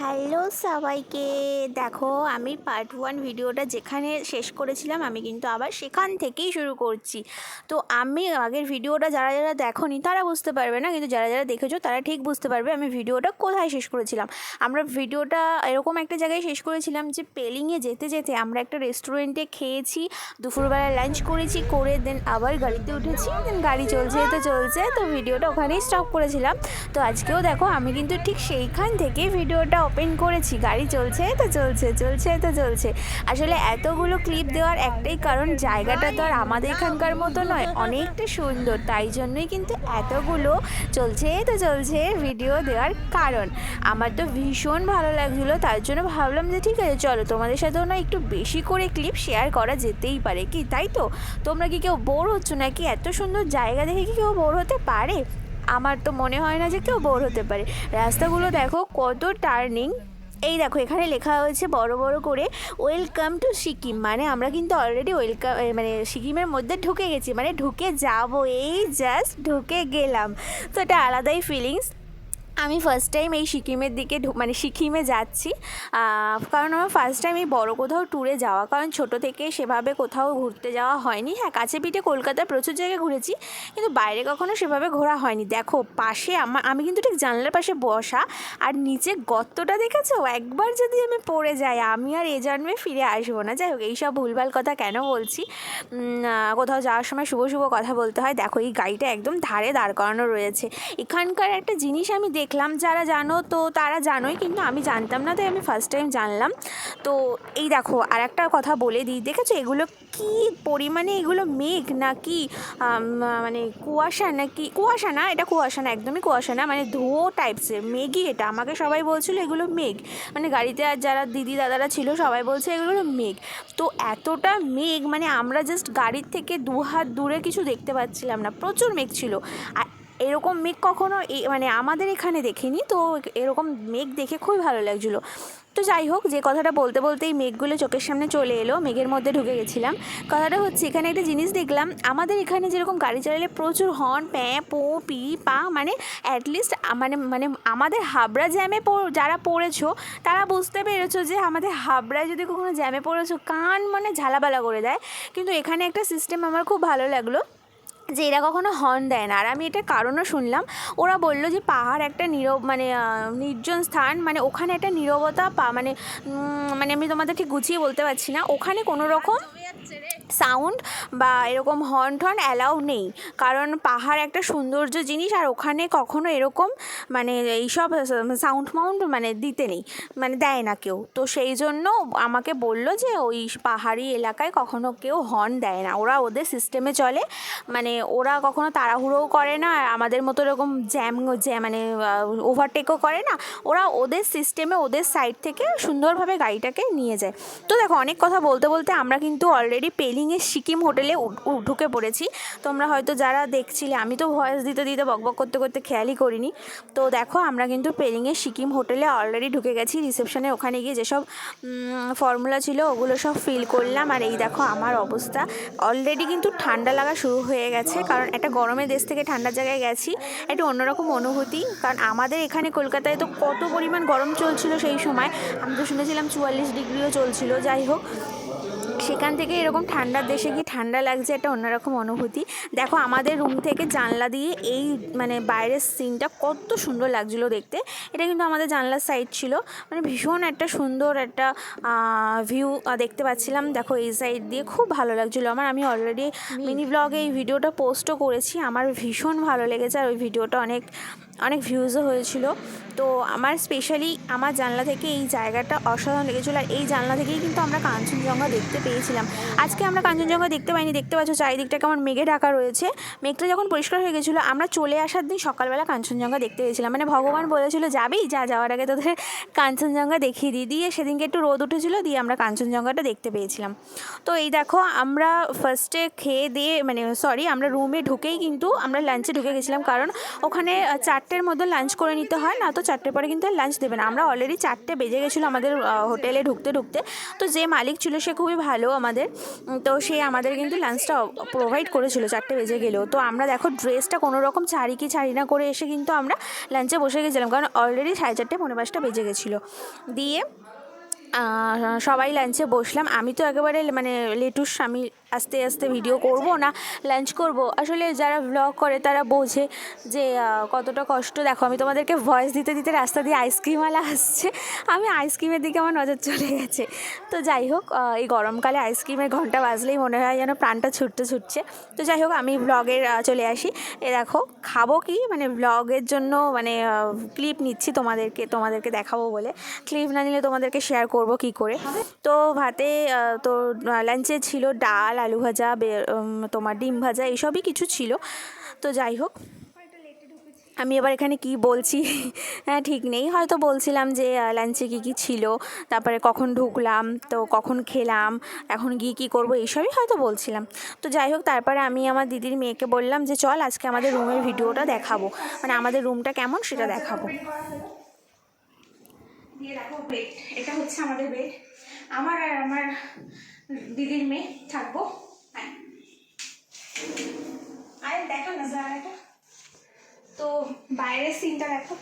Hello সবাইকে। দেখো, আমি পার্ট ওয়ান ভিডিওটা যেখানে শেষ করেছিলাম, আমি কিন্তু আবার সেখান থেকেই শুরু করছি। তো আমি আগের ভিডিওটা যারা যারা দেখোনি, তারা বুঝতে পারবে না, কিন্তু যারা যারা দেখেছ, তারা ঠিক বুঝতে পারবে আমি ভিডিওটা কোথায় শেষ করেছিলাম। আমরা ভিডিওটা এরকম একটা জায়গায় শেষ করেছিলাম যে, পেলিংয়ে যেতে যেতে আমরা একটা রেস্টুরেন্টে খেয়েছি, দুপুরবেলা লাঞ্চ করেছি, করে দেন আবার গাড়িতে উঠেছি দেন গাড়ি চলছে তো চলছে, তো ভিডিওটা ওখানেই স্টপ করেছিলাম। তো আজকেও দেখো, আমি কিন্তু ঠিক সেইখান থেকে ভিডিওটা ওপেন করেছি, গাড়ি চলছে, তো চলছে চলছে, তো চলছে। আসলে এতগুলো ক্লিপ দেওয়ার একটাই কারণ, জায়গাটা তো আর আমাদের এখানকার মতো নয়, অনেকটা সুন্দর। তাই জন্যই কিন্তু এতগুলো চলছে, তো চলছে ভিডিও দেওয়ার কারণ। আমার তো ভীষণ ভালো লাগছিল, তার জন্য ভাবলাম যে ঠিক আছে, চলো তোমাদের সাথেও না একটু বেশি করে ক্লিপ শেয়ার করা যেতেই পারে। কি, তাই তো? তোমরা কি কেউ বোর হচ্ছ নাকি? এত সুন্দর জায়গা দেখে কি কেউ বোর হতে পারে? আমার তো মনে হয় না যে কেউ বোর হতে পারে। রাস্তাগুলো দেখো কত টার্নিং এই দেখো, এখানে লেখা হয়েছে বড় বড় করে ওয়েলকাম টু সিকিম মানে আমরা কিন্তু অলরেডি ওয়েলকাম মানে সিকিমের মধ্যে ঢুকে গেছি মানে ঢুকে যাব, এই জাস্ট ঢুকে গেলাম। তো এটা আলাদাই ফিলিংস আমি ফার্স্ট টাইম এই সিকিমের দিকে মানে সিকিমে যাচ্ছি কারণ আমার ফার্স্ট টাইম এই বড়ো কোথাও ট্যুরে যাওয়া, কারণ ছোট থেকে সেভাবে কোথাও ঘুরতে যাওয়া হয়নি। হ্যাঁ কাছে পিঠে কলকাতায় প্রচুর জায়গায় ঘুরেছি, কিন্তু বাইরে কখনো সেভাবে ঘোরা হয়নি। দেখো, পাশে আমার আমি কিন্তু ঠিক জানলার পাশে বসা, আর নিচে গর্তটা দেখেছ? একবার যদি আমি পড়ে যাই, আমি আর এ জন্মে ফিরে আসব না। যাই হোক এইসব ভুলভাল কথা কেন বলছি? কোথাও যাওয়ার সময় শুভ শুভ কথা বলতে হয়। দেখো, এই গাড়িটা একদম ধারে দাঁড় করানো রয়েছে। এখানকার একটা জিনিস আমি দেখলাম যারা জানো, তো তারা জানোই, কিন্তু আমি জানতাম না, তাই আমি ফার্স্ট টাইম জানলাম। তো এই দেখো আর একটা কথা বলে দিই। দেখেছ, এগুলো কি পরিমাণে এগুলো মেঘ নাকি মানে কুয়াশা নাকি, কুয়াশা না, এটা কুয়াশা না, একদমই কুয়াশা না মানে ধুয়ো টাইপসের মেঘই এটা। আমাকে সবাই বলছিল এগুলো মেঘ। মানে গাড়িতে আর যারা দিদি দাদারা ছিল, সবাই বলছে এগুলো মেঘ। তো এতটা মেঘ মানে আমরা জাস্ট গাড়ির থেকে দু হাত দূরে কিছু দেখতে পাচ্ছিলাম না, প্রচুর মেঘ ছিল। আর এরকম মেঘ কখনো মানে আমাদের এখানে দেখিনি, তো এরকম মেঘ দেখে খুবই ভালো লাগছিল। তো যাই হোক, যে কথাটা বলতে বলতেই মেঘগুলো চোখের সামনে চলে এলো, মেঘের মধ্যে ঢুকে গেছিলাম। কথাটা হচ্ছে, এখানে একটা জিনিস দেখলাম, আমাদের এখানে যেরকম গাড়ি চালালে প্রচুর হর্ন প্যাঁ পো, পি, পা মানে অ্যাটলিস্ট মানে মানে আমাদের হাবড়া জ্যামে যারা পড়েছো, তারা বুঝতে পেরেছ যে আমাদের হাবড়ায় যদি কখনো জ্যামে পড়েছো, কান মানে ঝালাবালা করে দেয়। কিন্তু এখানে একটা সিস্টেম আমার খুব ভালো লাগল। যে এরা কখনো হর্ন দেয় না। আর আমি এটা কারণও শুনলাম, ওরা বলল যে পাহাড় একটা নীরব মানে নির্জন স্থান মানে ওখানে একটা নীরবতা পা মানে মানে আমি তোমাদের ঠিক গুছিয়ে বলতে পারছি না, ওখানে কোনো রকম সাউন্ড বা এরকম হর্ন টর্ন অ্যালাউ নেই। কারণ পাহাড় একটা সৌন্দর্য জিনিস আর ওখানে কখনো এরকম মানে এইসব সাউন্ড মাউন্ড মানে দিতে নেই মানে দেয় না কেউ। তো সেই জন্য আমাকে বলল যে ওই পাহাড়ি এলাকায় কখনো কেউ হর্ন দেয় না। ওরা ওদের সিস্টেমে চলে। মানে ওরা কখনো তাড়াহুড়োও করে না আমাদের মতো এরকম জ্যাম জ্যাম মানে ওভারটেকও করে না। ওরা ওদের সিস্টেমে ওদের সাইড থেকে সুন্দরভাবে গাড়িটাকে নিয়ে যায়। তো দেখো, অনেক কথা বলতে বলতে আমরা কিন্তু অলরেডি পেলিংয়ের সিকিম হোটেলে ঢুকে পড়েছি। তোমরা হয়তো যারা দেখছিলে, আমি তো ভয়েস দিতে দিতে বকবক করতে করতে খেয়ালই করিনি। তো দেখো, আমরা কিন্তু পেলিংয়ের সিকিম হোটেলে অলরেডি ঢুকে গেছি। রিসেপশনে ওখানে গিয়ে যেসব ফর্মুলা ছিল, ওগুলো সব ফিল করলাম। আর এই দেখো, আমার অবস্থা। অলরেডি কিন্তু ঠান্ডা লাগা শুরু হয়ে গেছে। কারণ একটা গরমের দেশ থেকে ঠান্ডার জায়গায় গেছি। একটা অন্যরকম অনুভূতি। কারণ আমাদের এখানে কলকাতায় তো কত পরিমাণ গরম চলছিল সেই সময়। আমি তো শুনেছিলাম চুয়াল্লিশ ডিগ্রিও চলছিল। যাই হোক সেখান থেকে এরকম ঠান্ডার দেশে গিয়ে ঠান্ডা লাগছে একটা অন্যরকম অনুভূতি। দেখো আমাদের রুম থেকে জানলা দিয়ে এই মানে বাইরের সিনটা কত সুন্দর লাগছিল দেখতে। এটা কিন্তু আমাদের জানলার সাইড ছিল। মানে ভীষণ একটা সুন্দর একটা ভিউ দেখতে পাচ্ছিলাম। দেখো এই সাইড দিয়ে খুব ভালো লাগছিল। আমার আমি অলরেডি মিনি ব্লগে এই ভিডিওটা পোস্টও করেছি। আমার ভীষণ ভালো লেগেছে আর ওই ভিডিওটা অনেক অনেক ভিউজও হয়েছিল। তো আমার স্পেশালি আমার জানলা থেকে এই জায়গাটা অসাধারণ লেগেছিলো আর এই জানলা থেকেই কিন্তু আমরা কাঞ্চনজঙ্ঘা দেখতে পেয়েছিলাম। আজকে আমরা কাঞ্চনজঙ্ঘা দেখতে পাইনি, দেখতে পাচ্ছ চারিদিকটা কেমন মেঘে ঢাকা রয়েছে। মেঘটা যখন পরিষ্কার হয়ে গেছিল, আমরা চলে আসার দিন সকালবেলা কাঞ্চনজঙ্ঘা দেখতে পেয়েছিলাম। মানে ভগবান বলেছিল যাবেই যা, যাওয়ার আগে তোদের কাঞ্চনজঙ্ঘা দেখিয়ে দিই। দিয়ে সেদিনকে একটু রোদ উঠেছিল, দিয়ে আমরা কাঞ্চনজঙ্ঘাটা দেখতে পেয়েছিলাম। তো এই দেখো, আমরা ফার্স্টে খেয়ে দিয়ে মানে সরি আমরা রুমে ঢুকেই কিন্তু আমরা লাঞ্চে ঢুকে গেছিলাম। কারণ ওখানে চারটে চারটের মধ্যে লাঞ্চ করে নিতে হয়, না তো চারটের পরে কিন্তু লাঞ্চ দেবে না। আমরা অলরেডি চারটে বেজে গেছিল আমাদের হোটেলে ঢুকতে ঢুকতে। তো যে মালিক ছিল সে খুবই ভালো আমাদের। তো সে আমাদের কিন্তু লাঞ্চটা প্রোভাইড করেছিল চারটে বেজে গেলেও। তো আমরা দেখো ড্রেসটা কোনো রকম ছাড়ি কি ছাড়ি না করে এসে কিন্তু আমরা লাঞ্চে বসে গেছিলাম। কারণ অলরেডি সাড়ে চারটে পনেরো পাঁচটা বেজে গেছিল। দিয়ে সবাই লাঞ্চে বসলাম। আমি তো একেবারে মানে লেটুস, আমি আস্তে আস্তে ভিডিও করব না লাঞ্চ করব। আসলে যারা ব্লগ করে তারা বোঝে যে কতটা কষ্ট। দেখো, আমি তোমাদেরকে ভয়েস দিতে দিতে রাস্তা দিয়ে আইসক্রিমওয়ালা আসছে। আমি আইসক্রিমের দিকে আমার নজর চলে গেছে। তো যাই হোক এই গরমকালে আইসক্রিমের ঘণ্টা বাজলেই মনে হয় যেন প্রাণটা ছুটতে ছুটছে। তো যাই হোক, আমি ব্লগের চলে আসি। এ দেখো, খাব কি? মানে ব্লগের জন্য মানে ক্লিপ নিচ্ছি তোমাদেরকে তোমাদেরকে দেখাবো বলে। ক্লিপ না নিলে তোমাদেরকে শেয়ার করব কি করে? তো ভাতে তো লাঞ্চে ছিল ডাল, আলু ভাজা তোমার ডিম ভাজা, এইসবই কিছু ছিল। তো যাই হোক, আমি এবার এখানে কি বলছি? হ্যাঁ ঠিক নেই। হয়তো বলছিলাম যে লাঞ্চে কী কী ছিল, তারপরে কখন ঢুকলাম, তো কখন খেলাম, এখন গিয়ে কী করব, এইসবই হয়তো বলছিলাম। তো যাই হোক, তারপরে আমি আমার দিদির মেয়েকে বললাম যে, চল আজকে আমাদের রুমের ভিডিওটা দেখাবো। মানে আমাদের রুমটা কেমন সেটা দেখাবো। দিয়ে দেখো বেড এটা হচ্ছে আমাদের বেড আমার আর আমার দিদির মেয়ে থাকব। আরে দেখো না জায়গাটা তো বাইরের সিনটা দেখো।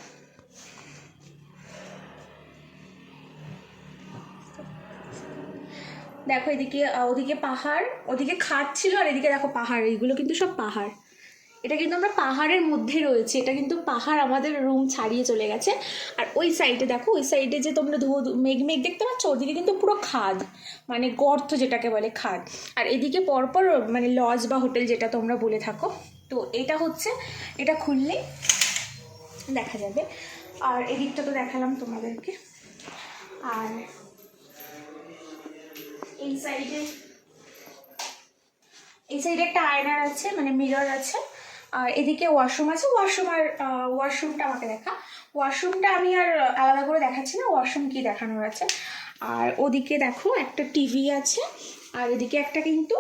দেখো এদিকে ওদিকে পাহাড়, ওদিকে খাট ছিল আর এদিকে দেখো পাহাড়। এইগুলো কিন্তু সব পাহাড়। এটা কিন্তু আমরা পাহাড়ের মধ্যে রয়েছে, এটা কিন্তু পাহাড় আমাদের রুম ছাড়িয়ে চলে গেছে। আর ওই সাইডে দেখো, ওই সাইডে যে তোমরা ধু মেঘ মেঘ দেখতে পাচ্ছ? ওদিকে কিন্তু পুরো খাদ মানে গর্ত যেটাকে বলে খাদ। আর এদিকে পরপর মানে লজ বা হোটেল যেটা তোমরা বলে থাকো। তো এটা হচ্ছে, এটা খুললেই দেখা যাবে। আর এদিকটা তো দেখালাম তোমাদেরকে। আর এই সাইডে এই সাইডে একটা আয়নার আছে মানে মিরর আছে। আর এদিকে ওয়াশরুম আছে ওয়াশরুম আর ওয়াশরুমটা আমাকে দেখা। ওয়াশরুমটা আমি আর আলাদা করে দেখাচ্ছি না ওয়াশরুম কি দেখানোর আছে আর ওদিকে দেখো একটা টিভি আছে, আর এদিকে একটা কিন্তু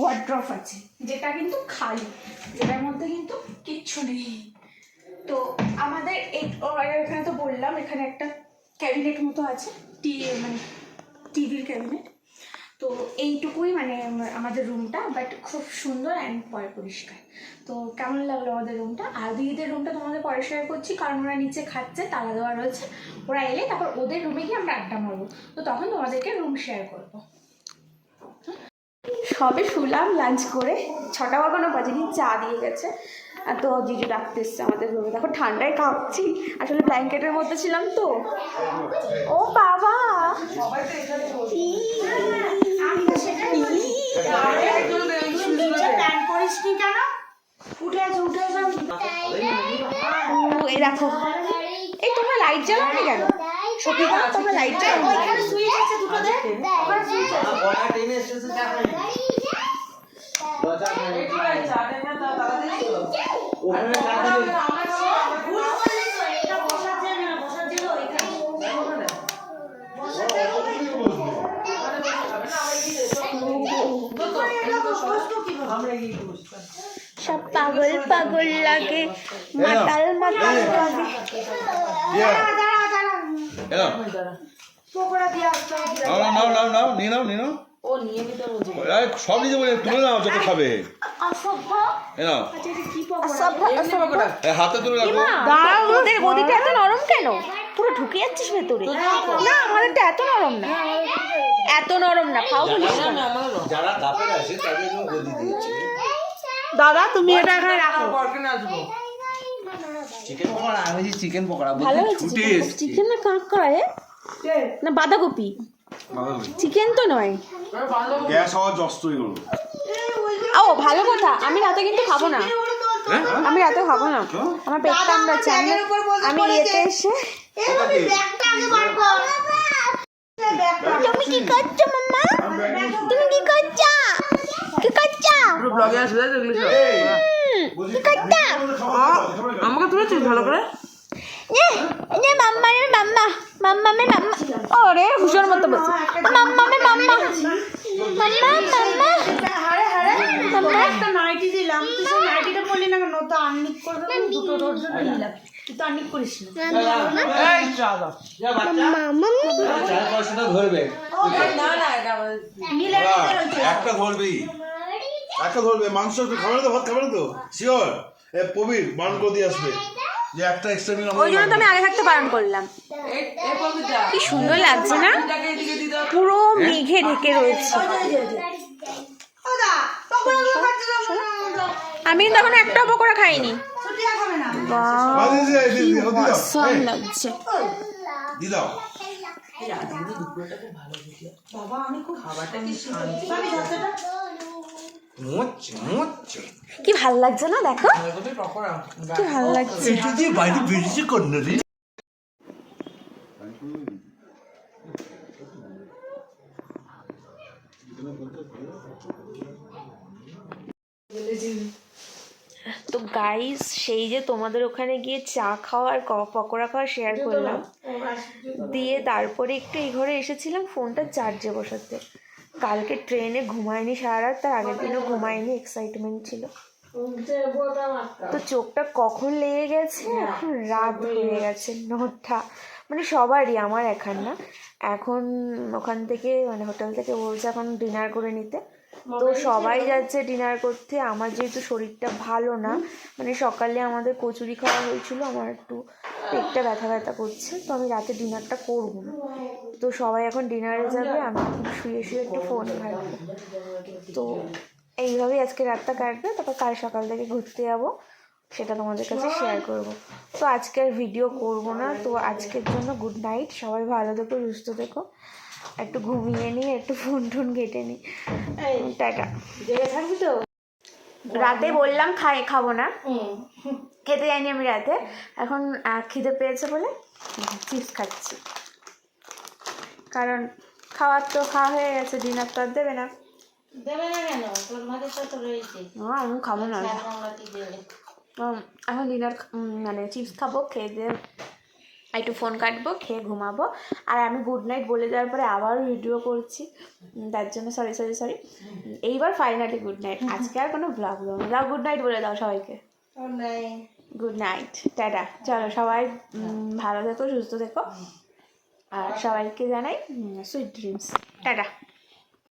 ওয়ার্ড্রফ আছে, যেটা কিন্তু খালি, যেটার মধ্যে কিন্তু কিচ্ছু নেই। তো আমাদের এখানে তো বললাম, এখানে একটা ক্যাবিনেট মতো আছে, টি মানে টিভির ক্যাবিনেট এইটুকুই মানে আমাদের রুমটা বাট খুব সুন্দর অ্যান্ড পরে পরিষ্কার। তো কেমন লাগল আমাদের রুমটা আর দিদিদের রুমটা তোমাদের পরে শেয়ার করছি, কারণ ওরা নিচে খাচ্ছে, তালা দেওয়া রয়েছে। ওরা এলে তারপর ওদের রুমে গিয়ে আমরা আড্ডা মারবো। তো তখন তোমাদেরকে রুম শেয়ার করব। সবে শুলাম লাঞ্চ করে। ছটা বাগানো বাজেনি চা দিয়ে গেছে। তো জিজু ডাকতে এসছে আমাদের রুমে। দেখো ঠান্ডায় কাঁপছি। আসলে ব্ল্যাঙ্কেটের মধ্যে ছিলাম তো। ও বাবা! এই দেখো। এই তোমরা লাইট জ্বালাও না কেন? সত্যি তোমরা লাইট জ্বালাও না কেন? গলা টেনে এসেছে দেখো দরজা ওখানে রাখা সব পাগল পাগল লাগে মাতাল মাতাল লাগে। নাও নাও নাও নাও নিয়ে নাও। নিয়ে নাও আরে সব নিতে বলে তুলে নাও যত খাবে। এ হাতে তুলে রাখো। দাঁড়া ওদের গদিটা এত নরম কেন? পুরো ঢুকে যাচ্ছিস ভেতরে। না আমাদেরটা এত নরম না। এত নরম না খাও বলিস যারা দাপের আছে তাদের জন্য গদি দিয়েছে। দাদা তুমি এটা এখানে রাখো। চিকেন পকোড়া আমি চিকেন পকোড়া ভালো চিকেন না কাঁকড়া এ? না বাঁধাকপি। চিকেন তো নয়। গ্যাস হওয়া যস্ত এগুলো ও ভালো কথা। আমি রাতে কিন্তু খাব না। আমি রাতে খাব না। আমার পেট কামড়াচ্ছে আমি আমি এতে এসে তুমি কি করছ মাম্মা? তুমি কি করছ? কি করছ? ব্লগে তাই তো সব? কি করছ? আমাকে তুলেছিস ভালো করে? এ, এ মাম্মা রে মাম্মা। মাম্মা মে মাম্মা। ওরে হুশোর মতো বসে মাম্মা মে মাম্মা। মাম্মা মাম্মা। তোমরা একটা নাইটি দিলাম। তুই সেই নাইটিটা বললি না কেন? তো আর্নিক করবে দুটো তোর জন্য নিলাম। তুই তো আর্নিক করিস না। এই চাদা যা বাচ্চা। চার পয়সাটা ধরবে। একটা ধরবি একটা ধরবে। মাংস একটু খাবে তো? ভাত খাবে তো? শিওর এ প্রবীর করে দিয়ে আসবে। যে একটা এক্সট্রা মিল ওই জন্য তো আমি আগে থাকতে বারণ করলাম। কি সুন্দর লাগছে না? পুরো মেঘে ঢেকে রয়েছে। আমি কিন্তু এখন একটা পকোড়া খাইনি। লাগছে? দি বাবা আমি খুব খাবারটা কি কি ভালো লাগছে না দেখো? কি ভালো লাগছে? বাইরে বেরিয়েছে তো গাইস সেই যে তোমাদের ওখানে গিয়ে চা খাওয়া আর পকোড়া খাওয়া শেয়ার করলাম। দিয়ে তারপরে একটু এই ঘরে এসেছিলাম ফোনটা চার্জে বসাতে। কালকে ট্রেনে ঘুমায়নি সারা রাত তার আগের দিনও ঘুমায়নি এক্সাইটমেন্ট ছিল। তো চোখটা কখন লেগে গেছে? এখন রাত হয়ে গেছে। নটা। মানে সবারই আমার এখান না। এখন ওখান থেকে মানে হোটেল থেকে বলছে এখন ডিনার করে নিতে। তো সবাই যাচ্ছে ডিনার করতে। আমার যেহেতু শরীরটা ভালো না মানে সকালে আমাদের কচুরি খাওয়া হয়েছিল আমার একটু পেটটা ব্যথা ব্যথা করছে তো আমি রাতে ডিনারটা করব না। তো সবাই এখন ডিনারে যাবে আমি শুয়ে শুয়ে একটু ফোন ঘাটবো তো এইভাবেই আজকে রাতটা কাটবে তারপর কাল সকাল থেকে ঘুরতে যাব সেটা তোমাদের কাছে শেয়ার করব। তো আজকে আর ভিডিও করব না তো আজকের জন্য গুড নাইট সবাই ভালো থেকো সুস্থ থেকো। একটু ঘুমিয়ে নিই একটু ফোন টোন ঘেটে নিই। টাটা। থাকবি তো? রাতে বললাম খাই খাব না। খেতে যাইনি আমি রাতে। এখন খিদে পেয়েছে বলে চিপস খাচ্ছি। কারণ খাওয়ার তো খাওয়া হয়ে গেছে ডিনার তো আর দেবে না। দেবে না কেন? তোর মাঝে তো রয়েছে। না আমি খাব না। এখন ডিনার মানে চিপস খাব খেয়ে দিয়ে একটু ফোন কাটবো খেয়ে ঘুমাবো। আর আমি গুড নাইট বলে দেওয়ার পরে আবার ভিডিও করছি। তার জন্য সরি সরি সরি এইবার ফাইনালি গুড নাইট আজকে আর কোনো ব্লগ দেবো না। গুড নাইট বলে দাও সবাইকে। Good night tata. চলো সবাই ভালো থেকো সুস্থ থেকো। আর সবাইকে জানাই সুইট ড্রিমস টাটা।